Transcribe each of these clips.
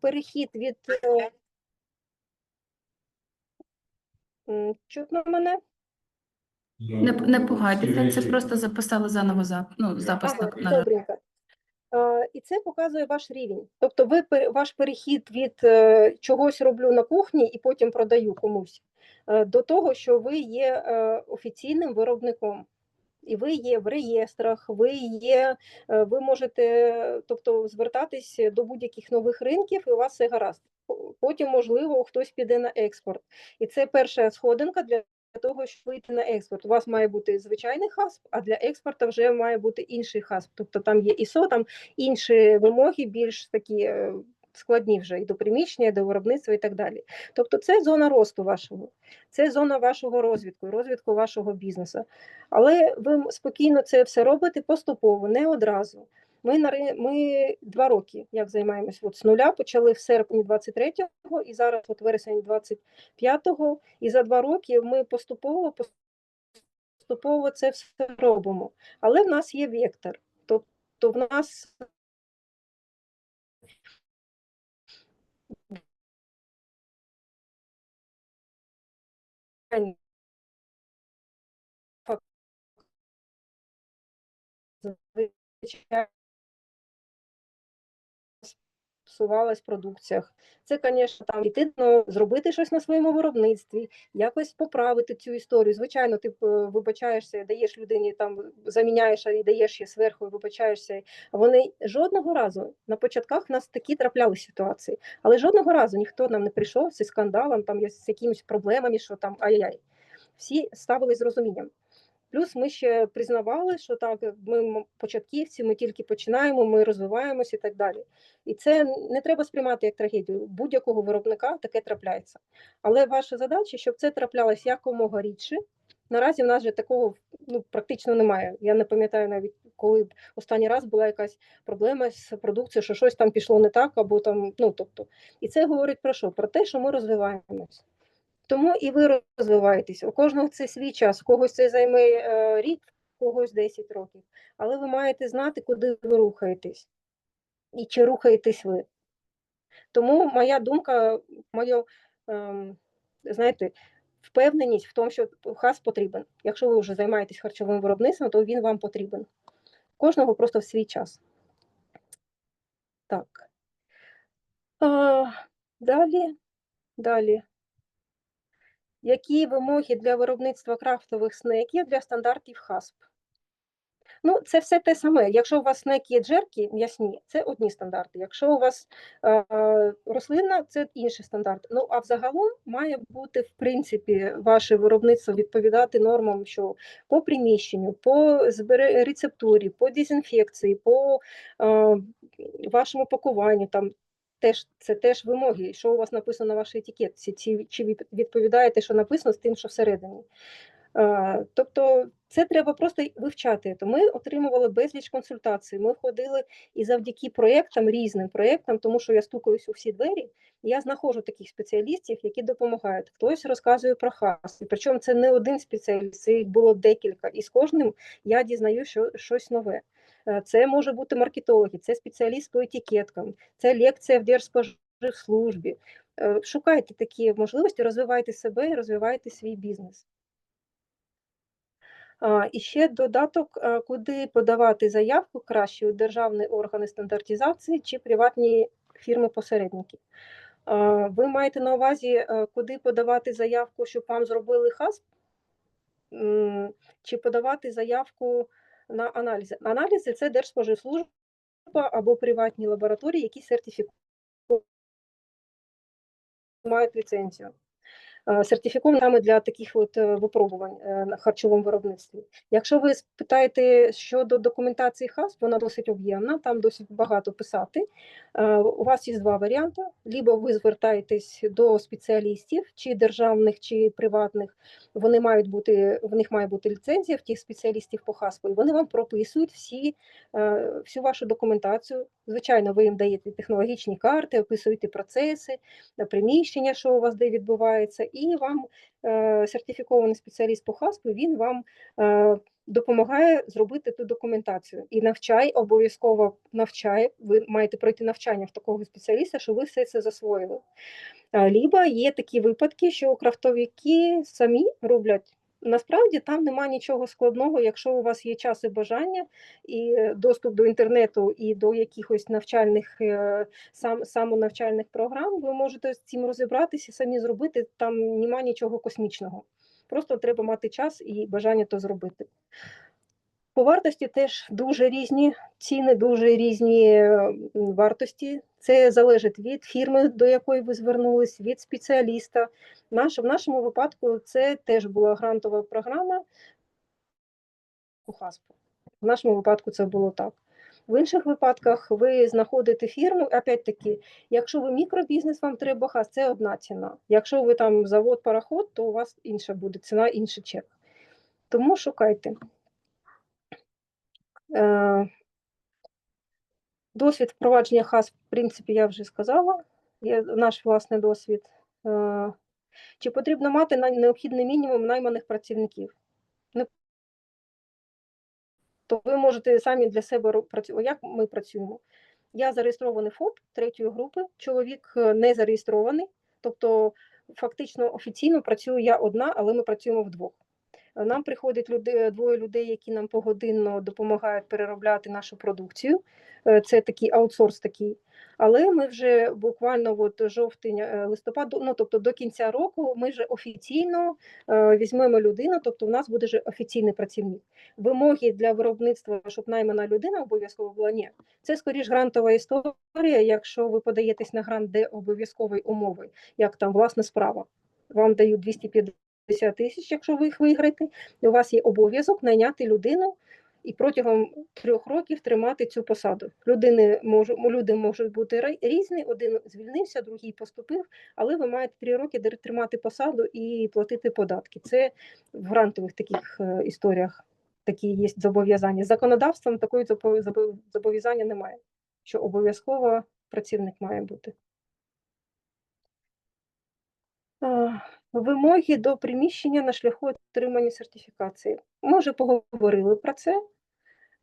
перехід від е, чутно мене? Не, не пугайтеся, це просто записали заново зап... ну, запис Ага, на, добренько. І це показує ваш рівень. Тобто, ви ваш перехід від е, чогось роблю на кухні і потім продаю комусь е, до того, що ви є е, офіційним виробником. І ви є в реєстрах, ви є, е, ви можете тобто, звертатись до будь-яких нових ринків, і у вас все гаразд. Потім, можливо, хтось піде на експорт. І це перша сходинка для того, щоб вийти на експорт. У вас має бути звичайний хасп, а для експорту вже має бути інший хасп. Тобто там є ISO, там інші вимоги, більш такі е, складні вже і до приміщення, і до виробництва і так далі. Тобто, це зона росту вашого, це зона вашого розвитку, розвитку вашого бізнесу. Але ви спокійно це все робите поступово, не одразу. Ми на ми два роки як займаємось от з нуля, почали в серпні 23-го і зараз от вересень 25-го. І за два роки ми поступово поступово це все робимо. Але в нас є вектор. Тобто в нас звичайно псувалась в продукціях. Це, звісно, там іти, ну, зробити щось на своєму виробництві, якось поправити цю історію. Звичайно, ти е, вибачаєшся, даєш людині там, заміняєш і даєш ще зверху, і вибачаєшся. Вони жодного разу на початках в нас такі траплялися ситуації, але жодного разу ніхто нам не прийшов зі скандалом, там з якимись проблемами, що там ай-яй. Всі ставились з розумінням. Плюс ми ще признавали, що так, ми початківці, ми тільки починаємо, ми розвиваємося і так далі. І це не треба сприймати як трагедію. Будь-якого виробника таке трапляється. Але ваша задача, щоб це траплялось якомога рідше. Наразі в нас же такого ну, практично немає. Я не пам'ятаю навіть, коли б останній раз була якась проблема з продукцією, що щось там пішло не так, або там, ну тобто, і це говорить про що? Про те, що ми розвиваємось. Тому і ви розвиваєтесь. У кожного це свій час, у когось це займе е, рік, у когось 10 років. Але ви маєте знати, куди ви рухаєтесь і чи рухаєтесь ви. Тому моя думка, моя, ем, знаєте, впевненість в тому, що хас потрібен. Якщо ви вже займаєтесь харчовим виробництвом, то він вам потрібен. Кожного просто в свій час. Так. А, далі, далі. Які вимоги для виробництва крафтових снеків для стандартів ХАСП? Ну, це все те саме. Якщо у вас снеки джерки м'ясні, це одні стандарти. Якщо у вас е, рослинна, це інші стандарти. Ну а взагалом має бути в принципі ваше виробництво відповідати нормам, що по приміщенню, по рецептурі, по дезінфекції, по е, вашому пакуванню. Там теж це теж вимоги. Що у вас написано на вашій етикетці? Чи, відповідає те, що написано з тим, що всередині? Тобто це треба просто вивчати. То ми отримували безліч консультацій. Ми ходили і завдяки проєктам, різним проєктам, тому що я стукаюсь у всі двері, я знаходжу таких спеціалістів, які допомагають. Хтось розказує про хас. Причому це не один спеціаліст, це їх було декілька. І з кожним я дізнаюся що, щось нове. Е, Це може бути маркетологи, це спеціаліст по етикеткам, це лекція в Держспоживслужбі. Е, Шукайте такі можливості, розвивайте себе і розвивайте свій бізнес. І ще додаток, куди подавати заявку краще у державні органи стандартизації чи приватні фірми-посередники. Ви маєте на увазі, е, куди подавати заявку, щоб вам зробили хасп, чи подавати заявку на аналізи. Аналізи це Держспоживслужба або приватні лабораторії, які сертифікують мають ліцензію. Е, Сертифіковані саме для таких от е, випробувань е, на харчовому виробництві. Якщо ви спитаєте щодо документації ХАСП, вона досить об'ємна, там досить багато писати. У вас є два варіанти: либо ви звертаєтесь до спеціалістів, чи державних, чи приватних. Вони мають бути, в них має бути ліцензія в тих спеціалістів по ХАСПу, і вони вам прописують всі, всю вашу документацію. Звичайно, ви їм даєте технологічні карти, описуєте процеси, приміщення, що у вас де відбувається, і вам е, сертифікований спеціаліст по ХАСПу, він вам е, допомагає зробити ту документацію і навчай, обов'язково навчає. Ви маєте пройти навчання в такого спеціаліста, що ви все це засвоїли. Ліба Либо є такі випадки, що крафтовики самі роблять. Насправді там немає нічого складного, якщо у вас є час і бажання, і е, доступ до інтернету, і до якихось навчальних е, сам самонавчальних програм, ви можете з цим розібратися, самі зробити. Там немає нічого космічного. Просто треба мати час і бажання то зробити. По вартості теж дуже різні ціни, дуже різні е, вартості. Це залежить від фірми, до якої ви звернулись, від спеціаліста. Наш, в нашому випадку це теж була грантова програма у ХАСПу. В нашому випадку це було так. В інших випадках ви знаходите фірму, опять-таки, якщо ви мікробізнес, вам треба хас, це одна ціна. Якщо ви там завод, пароход, то у вас інша буде ціна, інший чек. Тому шукайте. Е, Досвід впровадження ХАС, в принципі, я вже сказала. Є наш власний досвід. Е, Чи потрібно мати необхідний мінімум найманих працівників? То ви можете самі для себе працювати. Як ми працюємо? Я зареєстрований ФОП третьої групи, чоловік е, не зареєстрований, тобто фактично офіційно працюю я одна, але ми працюємо вдвох. Е, Нам приходять люди, двоє людей, які нам погодинно допомагають переробляти нашу продукцію. Е, Це такий аутсорс такий. Але ми вже буквально от жовтень, е, листопад, ну тобто до кінця року, ми вже офіційно е, візьмемо людину, тобто у нас буде вже офіційний працівник. Вимоги для виробництва, щоб наймана людина обов'язково була ні. Це скоріш грантова історія. Якщо ви подаєтесь на грант, де обов'язкові умови, як там власна справа, вам дають 250 тисяч, якщо ви їх виграєте. У вас є обов'язок найняти людину і протягом трьох років тримати цю посаду. Людини можу, люди можуть бути різні. Один звільнився, другий поступив, але ви маєте три роки тримати посаду і платити податки. Це в грантових таких е, історіях такі є зобов'язання. З Законодавством такої зобов'язання немає, що обов'язково працівник має бути. Вимоги до приміщення на шляху отримання сертифікації. Ми вже поговорили про це.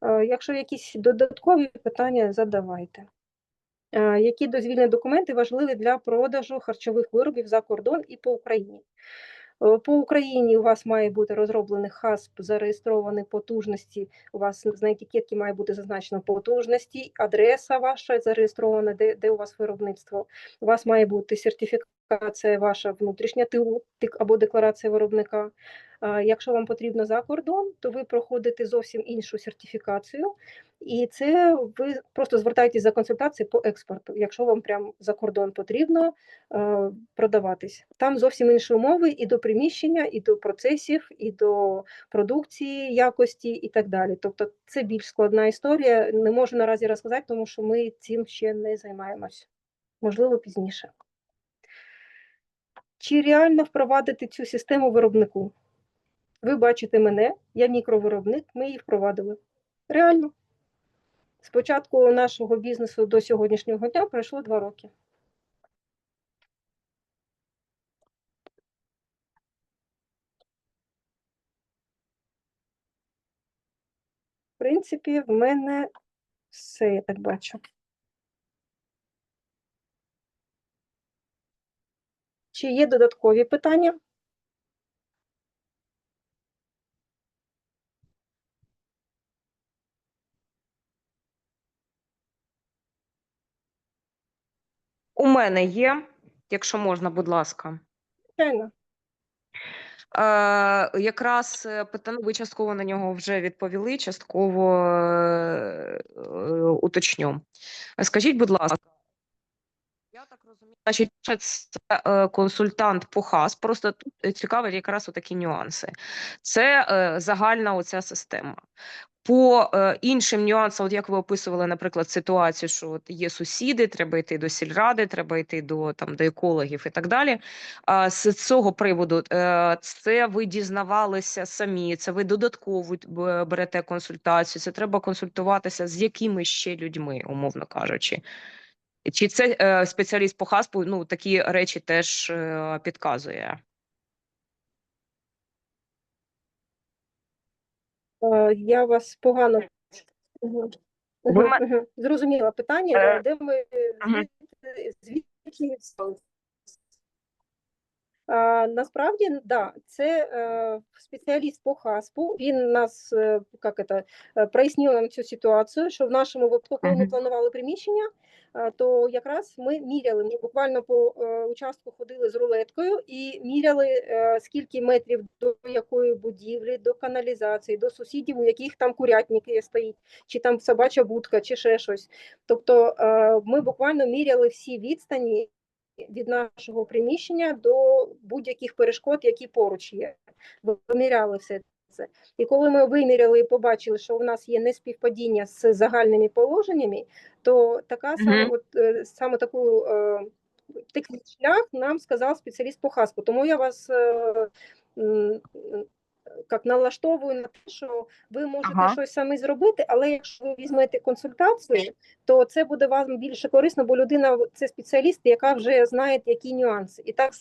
Е, Якщо якісь додаткові питання, задавайте. Е, Які дозвільні документи важливі для продажу харчових виробів за кордон і по Україні? Е, По Україні у вас має бути розроблений ХАСП, зареєстрований потужності. У вас на етикетці має бути зазначено потужності, адреса ваша зареєстрована, де, де у вас виробництво. У вас має бути сертифікація ваша внутрішня ТУ або декларація виробника. Якщо вам потрібно за кордон, то ви проходите зовсім іншу сертифікацію, і це ви просто звертаєтесь за консультацією по експорту, якщо вам прям за кордон потрібно продаватись. Там зовсім інші умови і до приміщення, і до процесів, і до продукції, якості, і так далі. Тобто це більш складна історія. Не можу наразі розказати, тому що ми цим ще не займаємось. Можливо, пізніше. Чи реально впровадити цю систему виробнику? Ви бачите мене, я мікровиробник, ми її впровадили. Реально. З початку нашого бізнесу до сьогоднішнього дня пройшло два роки. В принципі, в мене все, я так бачу. Чи є додаткові питання? У мене є, якщо можна, будь ласка. Звичайно. Е, якраз е, питання ви частково на нього вже відповіли, частково е, е, уточню. Скажіть, будь ласка, так розумію, значить, це е, консультант по ХАС. Просто тут е, цікавить якраз такі нюанси. Це е, загальна оця система. По іншим нюансам, от як ви описували, наприклад, ситуацію, що от є сусіди, треба йти до сільради, треба йти до там до екологів і так далі. А з цього приводу це ви дізнавалися самі, це ви додатково берете консультацію. Це треба консультуватися з якими ще людьми, умовно кажучи. Чи це е, спеціаліст по хаспу ну такі речі теж е, підказує? Е, Я вас погано Мгм. Ви Мгм, ме- мгм. зрозуміла питання, Е, де ми мгм. звідки- звідки? А, насправді, да, це е, спеціаліст по ХАСПу. Він нас е, як это, е, прояснив нам цю ситуацію, що в нашому випадку, коли ми планували приміщення, е, то якраз ми міряли. Ми буквально по е, участку ходили з рулеткою і міряли, е, скільки метрів до якої будівлі, до каналізації, до сусідів, у яких там курятник є стоїть, чи там собача будка, чи ще щось. Тобто е, ми буквально міряли всі відстані від нашого приміщення до будь-яких перешкод, які поруч є. Виміряли все це. І коли ми виміряли і побачили, що в нас є неспівпадіння з загальними положеннями, то така саме, от, е, саме таку е, такий шлях нам сказав спеціаліст по ХАСПу. Тому я вас е, як налаштовую на те, що ви можете Ага. щось самі зробити, але якщо ви візьмете консультацію, то це буде вам більше корисно, бо людина це спеціаліст, яка вже знає, які нюанси. І так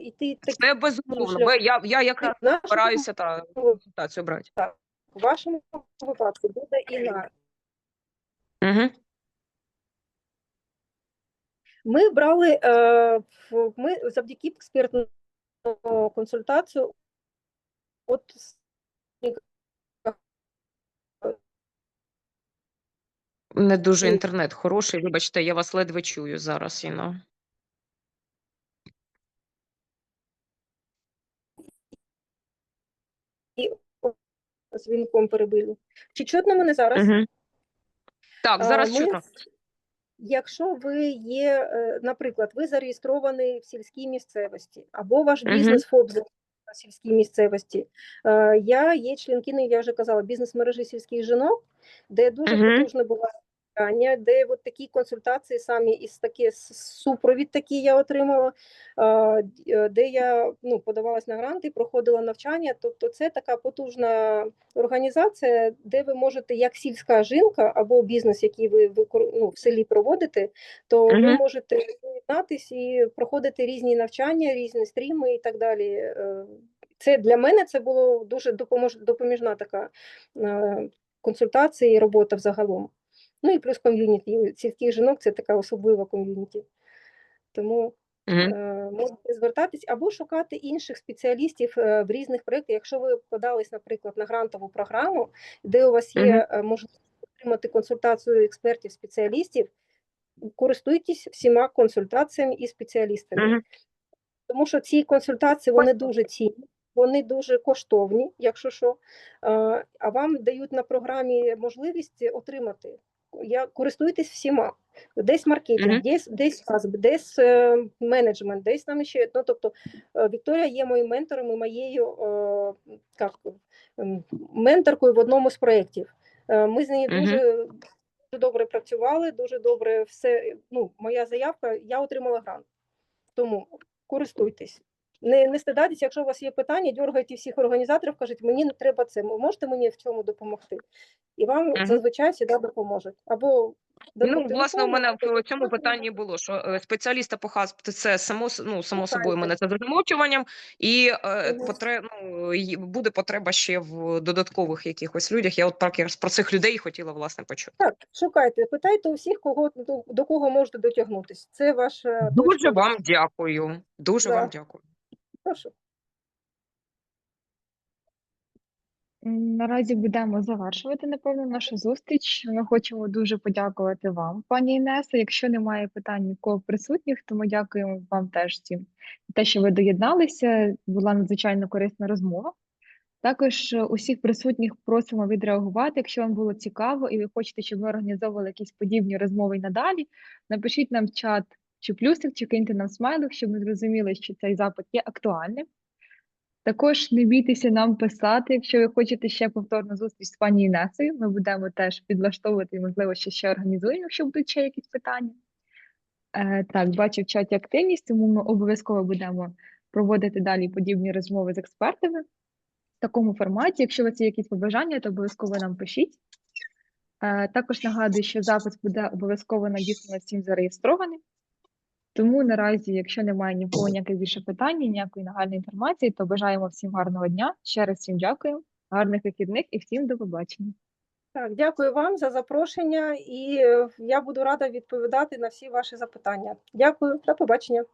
і ти так Це безумовно. Я, я якраз збираюся та консультацію брати. в вашому випадку буде інакше. Угу. Ми брали е, ми завдяки експертну консультацію. От Не дуже інтернет хороший. Вибачте, я вас ледве чую зараз, Інна. з вінком перебили. Чи чутно мене зараз? Угу. Так, А, зараз ми- чутно. Якщо ви є, е, наприклад, ви зареєстровані в сільській місцевості, або ваш бізнес ФОП в сільській місцевості. Е, Я є членкиною, я вже казала, бізнес-мережі сільських жінок, де дуже потужна потужне навчання, де от такі консультації самі із такі супровід такий я отримала, де я ну, подавалась на гранти, проходила навчання. Тобто це така потужна організація, де ви можете, як сільська жінка або бізнес, який ви, ви ну, в селі проводите, то ви можете доєднатись і проходити різні навчання, різні стріми і так далі. Е, Це для мене це було дуже допоміжна така е, консультація і робота взагалом. Ну і плюс ком'юніті. Сільських жінок це така особлива ком'юніті. Тому Угу. е, можете звертатись або шукати інших спеціалістів е, в різних проєктах. Якщо ви подались, наприклад, на грантову програму, де у вас є е, можливість отримати консультацію експертів, спеціалістів, користуйтесь всіма консультаціями і спеціалістами. Мгм. Тому що ці консультації вони дуже цінні, вони дуже коштовні, якщо що. А вам дають на програмі можливість отримати. Я користуйтесь всіма. Десь маркетинг, Мгм. десь десь КАСБ, десь е, менеджмент, десь там ще. Ну, тобто е, Вікторія є моїм ментором і моєю е, як, ем, менторкою в одному з проєктів. Е, Ми з нею Мгм. дуже, дуже добре працювали, дуже добре все. Ну, моя заявка, я отримала грант. Тому користуйтесь. Не, не стидайтесь, якщо у вас є питання, дергайте всіх організаторів, кажіть, мені не треба це, можете мені в цьому допомогти? І вам Мгм. зазвичай завжди допоможуть. Або Ну, власне, у мене в цьому питанні було, що е, спеціаліста по ХАСП це само ну, само собою мене це за замовчуванням, і е, потре, ну, буде потреба ще в додаткових якихось людях. Я от так якраз про цих людей хотіла власне почути. Так, шукайте, питайте у всіх, кого до, до кого можете дотягнутися. Це ваша Дуже точка. вам дякую. Дуже Да. вам дякую. Прошу. Наразі будемо завершувати, напевно, нашу зустріч. Ми хочемо дуже подякувати вам, пані Інесо. Якщо немає питань нікого присутніх, то ми дякуємо вам теж всім те, що ви доєдналися. Була надзвичайно корисна розмова. Також е, усіх присутніх просимо відреагувати. Якщо вам було цікаво і ви хочете, щоб ми організовували якісь подібні розмови й надалі, напишіть нам в чат чи плюсик, чи киньте нам смайлик, щоб ми зрозуміли, що цей запит є актуальним. Також не бійтеся нам писати, якщо ви хочете ще повторну зустріч з пані Інесою. Ми будемо теж підлаштовувати і, можливо, ще, ще організуємо, якщо будуть ще якісь питання. Е, так, бачу в чаті активність, тому ми обов'язково будемо проводити далі подібні розмови з експертами в такому форматі. Якщо у вас є якісь побажання, то обов'язково нам пишіть. Е, також нагадую, що запис буде обов'язково надіслано всім зареєстрованим. Тому наразі, якщо немає нікого ніяких більше питань, ніякої нагальної інформації, то бажаємо всім гарного дня. Ще раз всім дякую. Гарних вихідних і всім до побачення. Так, дякую вам за запрошення, і е, я буду рада відповідати на всі ваші запитання. Дякую, до побачення.